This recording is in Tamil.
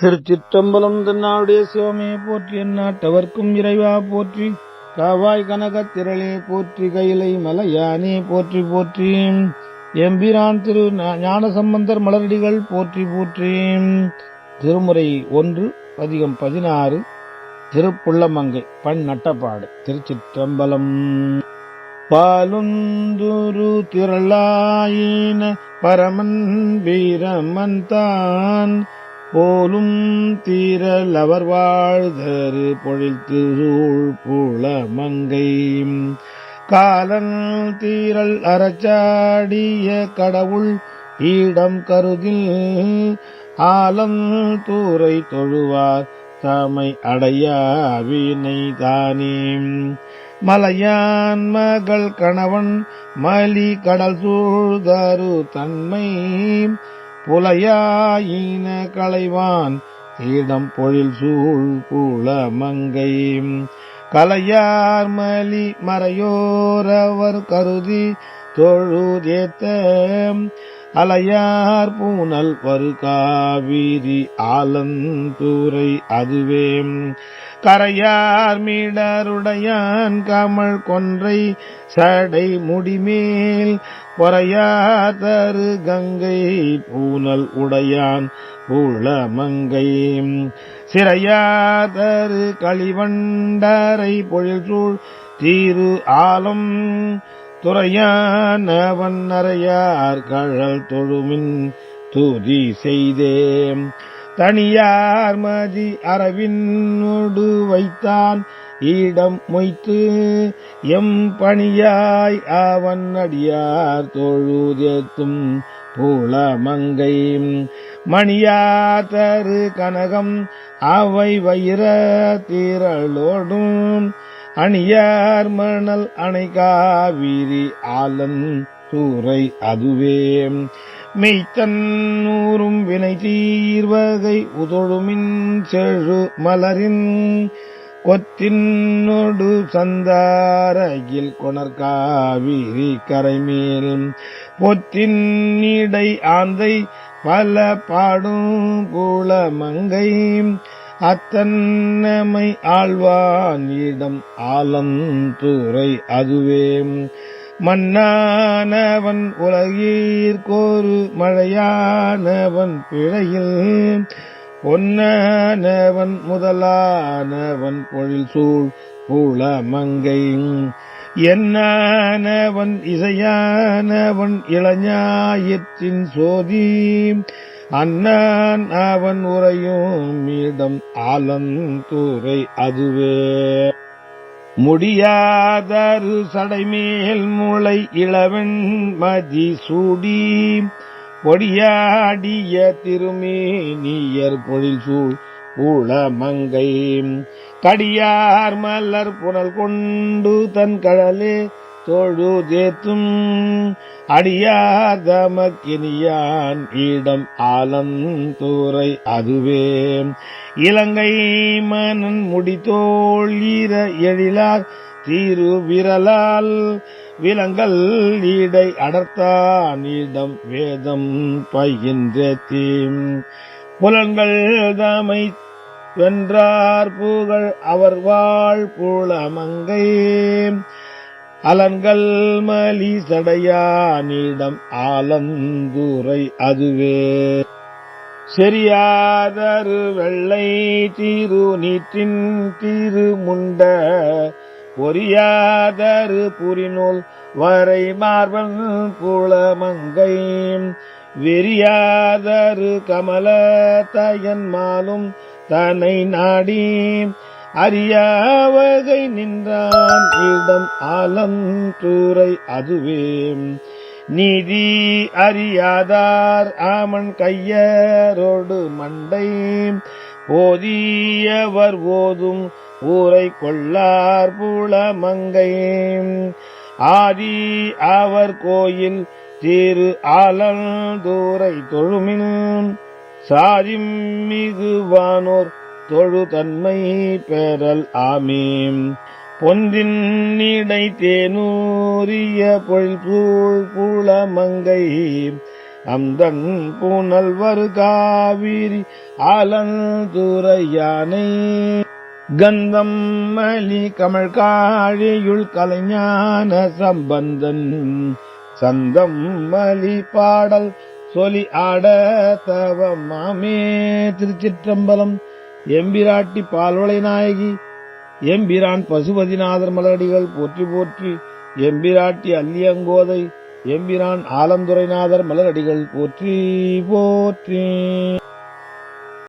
திருச்சிற்றம்பலம் தென்னாவுடைய சிவமே போற்றி எந்நாட்டவர்க்கும் இறைவா போற்றி. காவாய் கனகத் திரளே போற்றி கையிலை மலையானே போற்றி போற்றி. எம்பிரான் திரு ஞானசம்பந்தர் மலரடிகள் போற்றி போற்றி. திருமுறை ஒன்று பதிகம் பதினாறு திருப்புள்ளமங்கை பண் நட்டப்பாடு திருச்சிற்றம்பலம். பாலுந்துரு திரளாயின பரமன் வீரமன் தான். போலும் தீரல் அவர் வாழ்தரு பொழில் திருள் புல மங்கை காலன் தீரல் அறச்சாடிய கடவுள் ஈடம் கருதில் ஆலம் தூரை தொழுவார் தமை அடையாவினை தானே. மலையான் மகள் கணவன் மலி கடல் சூழ்தரு தன்மை புலையாயின களைவான் இடம் பொழில் சூழ் குளமங்கை கலையார் மலி மறையோரவர் கருதி தொழுதேத்த அலையார் பூனல் வரு காவிரி ஆலந்தூரை அதுவே கரையார் மீடருடையான் கமல் கொன்றை சடை முடிமேல் பொறையாதரு கங்கை பூனல் உடையான் பூளமங்கை சிறையாதரு களிவண்டரை பொழில் சூழ் தீரு ஆலம் துறையானவன் நரையார் கழல் தொழுமின் தூதி செய்தே தனியார் மதி அரவினோடு வைத்தான் ஈடம் மொய்த்து எம் பணியாய் அவன் அடியார் தொழுதேத்தும் பூளமங்கை மணியார் தரு கனகம் அவை வைர திரளோடும் அணியார் மணல் அணை காவிரி ஆலன் தூரை அதுவே. மெய்த்தன்னூரும் வினை தீர்வகை உதொழுமின் செழு மலரின் கொத்தின்னொடு சந்தாரகில் கொணர்காவிரி கரைமேல். பொத்தின் இடை ஆந்தை பல பாடும் புலமங்கை அத்தன்னமை ஆழ்வான் இடம் ஆலந்துறை அதுவே மன்னானவன் உலகீர்கோரு மழையானவன் பிழையில். பொன்னானவன் முதலானவன் பொழில் சூழ் புலமங்கை என்னானவன் இசையானவன் இளஞாயிற்றின் சோதி. அண்ணன் அவன் உரையும் இடம் ஆலந்தூரை அதுவே. முடியாதரு சடைமேல் முளை இளவன் மதி சூடி பொடியாடிய திருமேனியர் பொழில் சூழ் ஊழமங்கை கடியார் மலர் புனல் கொண்டு தன் கடலே தொழுதேத்தும். அடியார் தமக்கினியான் இடம் ஆலந்தூரை அதுவே. இலங்கை மனன் முடித்தோள் ஈர எழிலார் தீரு விரலால் விலங்கல் ஈடை அடர்த்தான் இடம் வேதம் பயின்றேத்தீம் புலன்கள் தமை வென்றார் புகழ் அவர் வாழ் புலமங்கை. அலன்கள் மலி சடையானிடம் ஆலந்துரை அதுவே. செரியாதரு வெள்ளை தீரு நீற்றின் தீரு முண்ட பொரியாதரு புரிநூல் வரை மார்பன் புலமங்கை வெறியாதரு கமல தயன் மாலும் தன்னை நாடி அறியாவகை நின்றான் இடம் ஆலந்தூரை அதுவே நீதி அறியாதார் ஆமன் கையரோடு மண்டை போதியவர் ஓதும் ஊரை கொள்ளார் புலமங்கை ஆதி அவர் கோயில் திரு ஆலந்தூரை தொழுமின் சாதிம் மிகுவானோர் தொழு தன்மை பெறல் ஆமீம். பொன்றின் நீடை தேனூரிய பொழில் சூழ் புலமங்கை அந்தன் பூனல் வரு காவிரி ஆலந்துரையானை கந்தம் மலி கமழ் காழியுள் கலைஞான சம்பந்தன் சந்தம் மலி பாடல் சொலி ஆட தவம் மாமே திருச்சிற்றம்பலம் எம்பிராட்டி பால்வளை நாயகி எம்பிரான் பசுபதிநாதர் மலரடிகள் போற்றி போற்றி எம்பிராட்டி அல்லியங்கோதை எம்பிரான் ஆலந்துரைநாதர் மலரடிகள் போற்றி போற்றி.